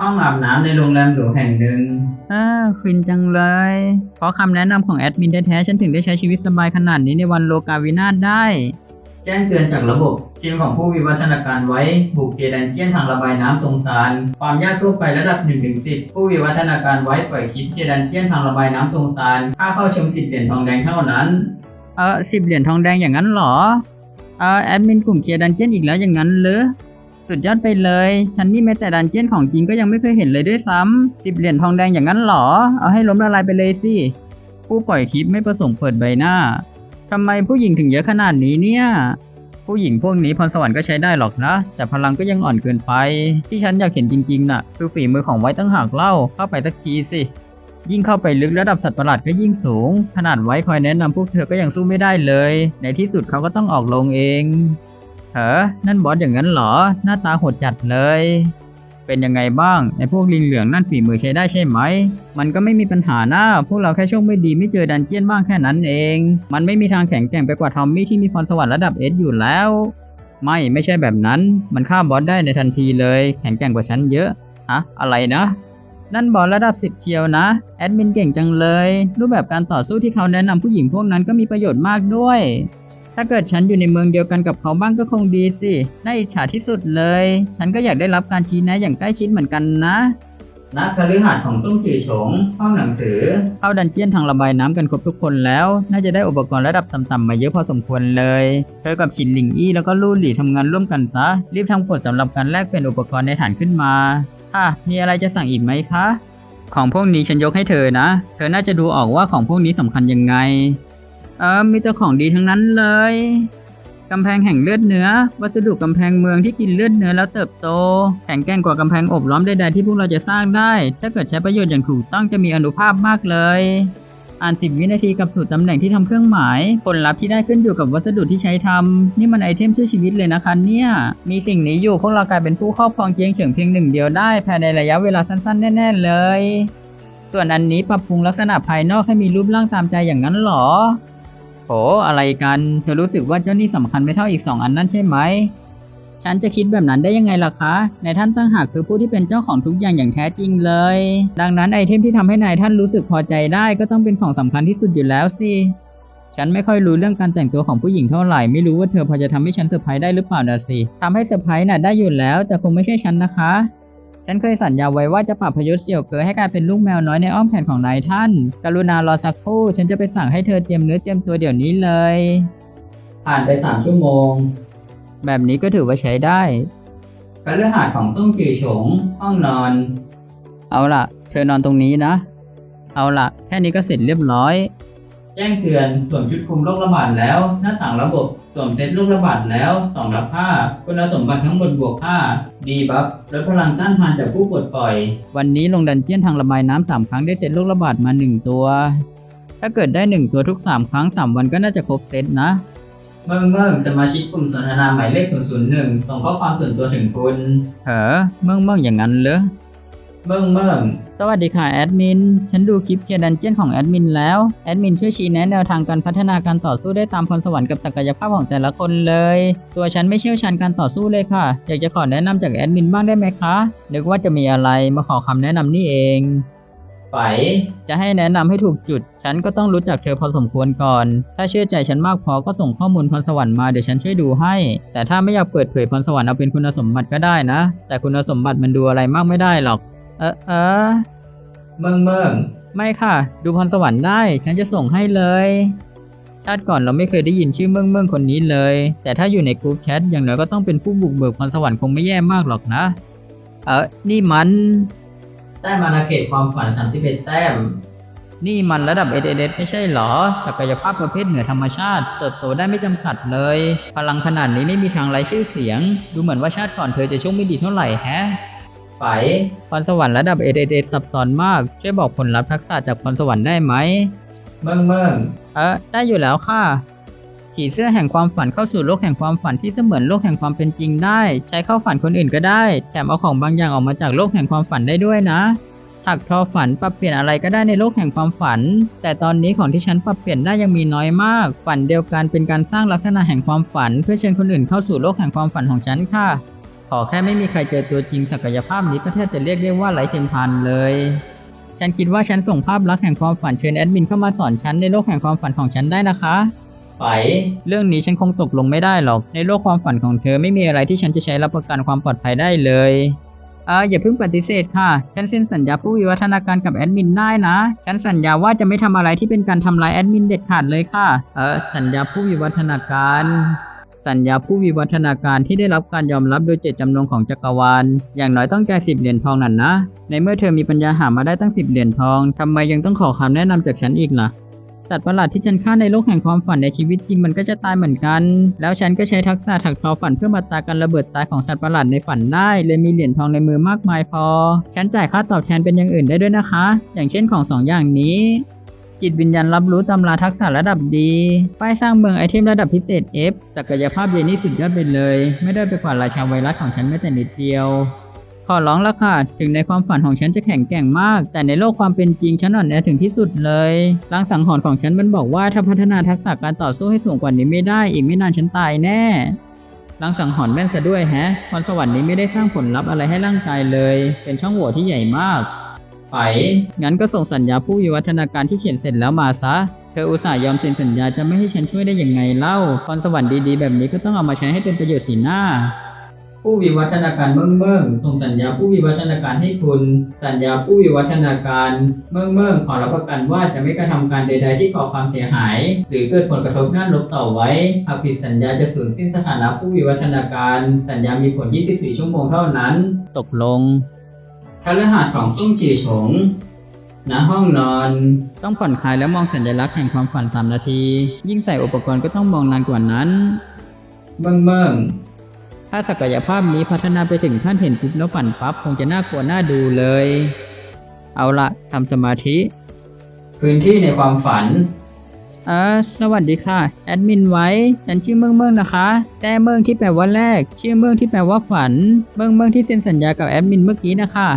ห้องอาบน้ำในโรงแรมหรูแห่งหนึ่งอ่าฟินจังเลย เพราะคำแนะนำของแอดมินแท้ๆฉันถึงได้ใช้ชีวิตสบายขนาดนี้ในวันโลกาวินาศได้ แจ้งเตือนจากระบบทีมของผู้วิวัฒนาการไว้ บุกเกดันเจียนทางระบายน้ำตรงซาน ความยากทั่วไประดับ1-10ผู้วิวัฒนาการไว้ปล่อยคลิปเกดันเจียนทางระบายน้ำตรงซานค่าเข้าชมสิบเหรียญทองแดงเท่านั้น เออสิบเหรียญทองแดงอย่างนั้นเหรอ เออแอดมินกลุ่มเกียร์ดันเจียนอีกแล้วอย่างนั้นเหรือ สุดยอดไปเลย ฉันนี่แม้แต่ดันเจี้ยนของจริงก็ยังไม่เคยเห็นเลยด้วยซ้ำสิบเหรียญทองแดงอย่างนั้นเหรอ เอาให้ล้มละลายไปเลยสิ ผู้ปล่อยคลิปไม่ประสงค์เปิดใบหน้าทำไมผู้หญิงถึงเยอะขนาดนี้เนี่ย ผู้หญิงพวกนี้พรสวรรค์ก็ใช้ได้หรอกนะ แต่พลังก็ยังอ่อนเกินไป ที่ฉันอยากเห็นจริงๆน่ะ คือฝีมือของไว้ตั้งหากเล่าเข้าไปสักทีสิ ยิ่งเข้าไปลึกระดับสัตว์ประหลาดก็ยิ่งสูง ขนาดไว้คอยแนะนำพวกเธอก็ยังสู้ไม่ได้เลย ในที่สุดเขาก็ต้องออกลงเอง เฮ้อนั่นบอสอย่างนั้นเหรอ หน้าตาโหดจัดเลย เป็นยังไงบ้างไอ้พวกลิงเหลืองนั่นฝีมือใช้ได้ใช่ไหม มันก็ไม่มีปัญหานะพวกเราแค่โชคไม่ดีไม่เจอดันเจียนบ้างแค่นั้นเอง มันไม่มีทางแข็งแกร่งไปกว่าทอมมี่ที่มีพรสวรรค์ระดับเอสอยู่แล้ว ไม่ไม่ใช่แบบนั้น มันฆ่าบอสได้ในทันทีเลย แข็งแกร่งกว่าฉันเยอะอะอะไรนะนั่นบอลระดับ 10 เชียวนะ แอดมินเก่งจังเลย รูปแบบการต่อสู้ที่เขาแนะนำผู้หญิงพวกนั้นก็มีประโยชน์มากด้วย ถ้าเกิดฉันอยู่ในเมืองเดียวกันกับเขาบ้างก็คงดีสิน่าอิจฉาที่สุดเลย ฉันก็อยากได้รับการชี้แนะอย่างใกล้ชิดเหมือนกันนะณคฤหาสน์ของซุ่มจือฉงห้องหนังสือ เข้าดันเจียนทางระบายน้ำกันครบทุกคนแล้ว น่าจะได้อุปกรณ์ระดับต่ำๆมาเยอะพอสมควรเลย เธอกับฉินหลิงอี้แล้วก็ลู่หลี่ทำงานร่วมกันซะ รีบทำกฎสำหรับการแลกเปลี่ยนอุปกรณ์ในฐานขึ้นมาค่ะมีอะไรจะสั่งอีกไหมคะ ของพวกนี้ฉันยกให้เธอนะ เธอน่าจะดูออกว่าของพวกนี้สำคัญยังไง เออมีแต่ของดีทั้งนั้นเลยกำแพงแห่งเลือดเนื้อ วัสดุกำแพงเมืองที่กินเลือดเนื้อแล้วเติบโต แข็งแกร่งกว่ากำแพงอบล้อมใดๆที่พวกเราจะสร้างได้ ถ้าเกิดใช้ประโยชน์อย่างถูกต้องจะมีอนุภาพมากเลย อ่าน 10 วินาทีกับสูตรตำแหน่งที่ทำเครื่องหมาย ผลลัพธ์ที่ได้ขึ้นอยู่กับวัสดุที่ใช้ทำนี่มันไอเทมช่วยชีวิตเลยนะคะเนี่ย มีสิ่งนี้อยู่พวกเรากลายเป็นผู้ครอบครองเจียงเฉิงเพียงหนึ่งเดียวได้ภายในระยะเวลาสั้นๆแน่ๆเลย ส่วนอันนี้ปรับปรุงลักษณะภายนอกให้มีรูปร่างตามใจอย่างนั้นหรอ โหอะไรกัน เธอรู้สึกว่าเจ้านี่สำคัญไม่เท่าอีกสองอันนั่นใช่ไหม ฉันจะคิดแบบนั้นได้ยังไงล่ะคะ นายท่านตั้งหากคือผู้ที่เป็นเจ้าของทุกอย่างอย่างแท้จริงเลย ดังนั้นไอเทมที่ทำให้นายท่านรู้สึกพอใจได้ก็ต้องเป็นของสำคัญที่สุดอยู่แล้วสิ ฉันไม่ค่อยรู้เรื่องการแต่งตัวของผู้หญิงเท่าไหร่ ไม่รู้ว่าเธอพอจะทำให้ฉันเซอร์ไพรส์ได้หรือเปล่านะสิทำให้เซอร์ไพรส์น่ะได้อยู่แล้ว แต่คงไม่ใช่ฉันนะคะ ฉันเคยสัญญาไว้ว่าจะปรับพยศเสี่ยวเกอให้กลายเป็นลูกแมวน้อยในอ้อมแขนของนายท่าน กรุณารอสักครู่ ฉันจะไปสั่งให้เธอเตรียมเนื้อเตรียมตัวเดี๋ยวนี้เลย ผ่านไป3ชั่วโมง แบบนี้ก็ถือว่าใช้ได้คฤหาสน์ของซุ่มจือฉง ห้องนอน เอาล่ะ เธอนอนตรงนี้นะ เอาล่ะ แค่นี้ก็เสร็จเรียบร้อย แจ้งเตือนสวมชุดคลุมโรคระบาดแล้ว หน้าต่างระบบสวมเซตโรคระบาดแล้ว2รับ5คุณสมบัติทั้งหมดบวก5ดีบัฟลดพลังต้านทานจากผู้ปลดปล่อย วันนี้ลงดันเจียนทางระบายน้ำสามครั้งได้เซตโรคระบาดมาหนึ่งตัว ถ้าเกิดได้หนึ่งตัวทุกสามครั้งสามวันก็น่าจะครบเซตนะเมื่อเมื่อสมาชิกกลุ่มสนทนาหมายเลข001ส่งข้อความส่วนตัวถึงคุณเหอเมื่งเมื่งอย่างนั้นเหรอ เมื่อเมื่อสวัสดีค่ะแอดมิน ฉันดูคลิปเคลียร์ดันเจียนของแอดมินแล้ว แอดมินช่วยชี้แนะแนวทางการพัฒนาการต่อสู้ได้ตามพรสวรรค์กับศักยภาพของแต่ละคนเลย ตัวฉันไม่เชี่ยวชาญการต่อสู้เลยค่ะ อยากจะขอแนะนำจากแอดมินบ้างได้ไหมคะ นึกว่าจะมีอะไรมาขอคำแนะนำนี่เองไฝจะให้แนะนำให้ถูกจุด ฉันก็ต้องรู้จักเธอพอสมควรก่อน ถ้าเชื่อใจฉันมากพอก็ส่งข้อมูลพรสวรรค์มาเดี๋ยวฉันช่วยดูให้ แต่ถ้าไม่อยากเปิดเผยพรสวรรค์เอาเป็นคุณสมบัติก็ได้นะ แต่คุณสมบัติมันดูอะไรมากไม่ได้หรอก เออเออเมื่อเมื่อไม่ค่ะ ดูพรสวรรค์ได้ ฉันจะส่งให้เลย ชาติก่อนเราไม่เคยได้ยินชื่อเมืองเมืองคนนี้เลย แต่ถ้าอยู่ในกลุ่มแชทอย่างน้อยก็ต้องเป็นผู้บุกเบิกพรสวรรค์คงไม่แย่มากหรอกนะ เออนี่มันแต้มอาณาเขตความฝัน31แต้ม นี่มันระดับ s อ s ไม่ใช่เหรอ ศักยภาพประเภทเหนือธรรมชาติ เติบโตได้ไม่จำกัดเลย พลังขนาดนี้ไม่มีทางไร้ชื่อเสียง ดูเหมือนว่าชาติก่อนเธอจะโชคไม่ดีเท่าไหร่แฮะ ไฝพรสวรรค์ระดับ s อ s ซับซ้อนมาก ช่วยบอกผลลัพธ์ทักษะจากพรสวรรค์ได้ไหม เมื่อเมื่อเออได้อยู่แล้วค่ะ ผีเสื้อแห่งความฝันเข้าสู่โลกแห่งความฝันที่เสมือนโลกแห่งความเป็นจริงได้ ใช้เข้าฝันคนอื่นก็ได้ แถมเอาของบางอย่างออกมาจากโลกแห่งความฝันได้ด้วยนะถักทอฝันปรับเปลี่ยนอะไรก็ได้ในโลกแห่งความฝัน แต่ตอนนี้ของที่ฉันปรับเปลี่ยนได้ยังมีน้อยมาก ฝันเดียวกันเป็นการสร้างลักษณะแห่งความฝัน เพื่อเชิญคนอื่นเข้าสู่โลกแห่งความฝันของฉันค่ะ ขอแค่ไม่มีใครเจอตัวจริงศักยภาพนี้ก็แทบจะเรียกได้ว่าไร้เทียมทานเลย ฉันคิดว่าฉันส่งภาพลักษณ์แห่งความฝันเชิญแอดมินเข้ามาสอนฉันในโลกแห่งความฝันของฉันได้นะคะไปเรื่องนี้ฉันคงตกลงไม่ได้หรอก ในโลกความฝันของเธอไม่มีอะไรที่ฉันจะใช้รับประกันความปลอดภัยได้เลยเอออย่าเพิ่งปฏิเสธค่ะ ฉันเซ็นสัญญาผู้วิวัฒนาการกับแอดมินได้นะ ฉันสัญญาว่าจะไม่ทำอะไรที่เป็นการทำลายแอดมินเด็ดขาดเลยค่ะ เออสัญญาผู้วิวัฒนาการ สัญญาผู้วิวัฒนาการที่ได้รับการยอมรับโดยเจตจำนงของจักรวาล อย่างน้อยต้องแก่สิบเหรียญทองนั่นนะ ในเมื่อเธอมีปัญญาหามาได้ตั้งสิบเหรียญทองทำไมยังต้องขอคำแนะนำจากฉันอีกล่ะสัตว์ประหลาดที่ฉันฆ่าในโลกแห่งความฝันในชีวิตจริงมันก็จะตายเหมือนกัน แล้วฉันก็ใช้ทักษะถักทอฝันเพื่อมาตากันระเบิดตายของสัตว์ประหลาดในฝันได้ เลยมีเหรียญทองในมือมากมายพอ ฉันจ่ายค่าตอบแทนเป็นอย่างอื่นได้ด้วยนะคะ อย่างเช่นของสองอย่างนี้ จิตวิญญาณรับรู้ตำราทักษะระดับดี ป้ายสร้างเมืองไอเทมระดับพิเศษ F ศักยภาพเยนี่สุดยอดไปเลย ไม่ได้ไปกว่าราชาไวรัสของฉันแม้แต่นิดเดียว ขอร้องละค่ะ ถึงในความฝันของฉันจะแข็งแกร่งมาก แต่ในโลกความเป็นจริงฉันอ่อนแอถึงที่สุดเลยลางสังหรณ์ของฉันมันบอกว่าถ้าพัฒนาทักษะการต่อสู้ให้สูงกว่านี้ไม่ได้อีกไม่นานฉันตายแน่ลางสังหรณ์แม่นซะด้วยแฮะพรสวรรค์นี้ไม่ได้สร้างผลลัพธ์อะไรให้ร่างกายเลย เป็นช่องโหว่ที่ใหญ่มาก ไปงั้นก็ส่งสัญญาผู้วิวัฒนาการที่เขียนเสร็จแล้วมาซะ เธออุตส่าห์ยอมเซ็นสัญญาจะไม่ให้ฉันช่วยได้ยังไงเล่าพรสวรรค์ดีๆ แบบนี้ก็ต้องเอามาใช้ให้เป็นประโยชน์สิหน้า ผู้วิวัฒนาการเมืองเมืองส่งสัญญาผู้วิวัฒนาการให้คุณ สัญญาผู้วิวัฒนาการเมืองเมืองขอรับประกันว่าจะไม่กระทำการใด ๆ ที่ก่อความเสียหาย หรือเกิดผลกระทบด้านลบต่อไว้หากผิดสัญญาจะสูญสิ้นสถานะผู้วิวัฒนาการ สัญญามีผล 24 ชั่วโมงเท่านั้น ตกลง ฤหาสน์ของซุ่งจีฉงณห้องนอน ต้องผ่อนคลายและมองสัญลักษณ์แห่งความฝัน 3 นาที ยิ่งใส่อุปกรณ์ก็ต้องมองนานกว่านั้นเมืองเมืองถ้าศักยภาพนี้พัฒนาไปถึงขั้นเห็นปุ๊บแล้วฝันปั๊บคงจะน่ากลัวน่าดูเลย เอาละทำสมาธิ พื้นที่ในความฝันเออสวัสดีค่ะ แอดมินไว้ ฉันชื่อเมืองเมืองนะคะแจ้เมืองที่แปลว่าแรก ชื่อเมืองที่แปลว่าฝัน เมืองเมืองที่เซ็นสัญญากับแอดมินเมื่อกี้นะคะ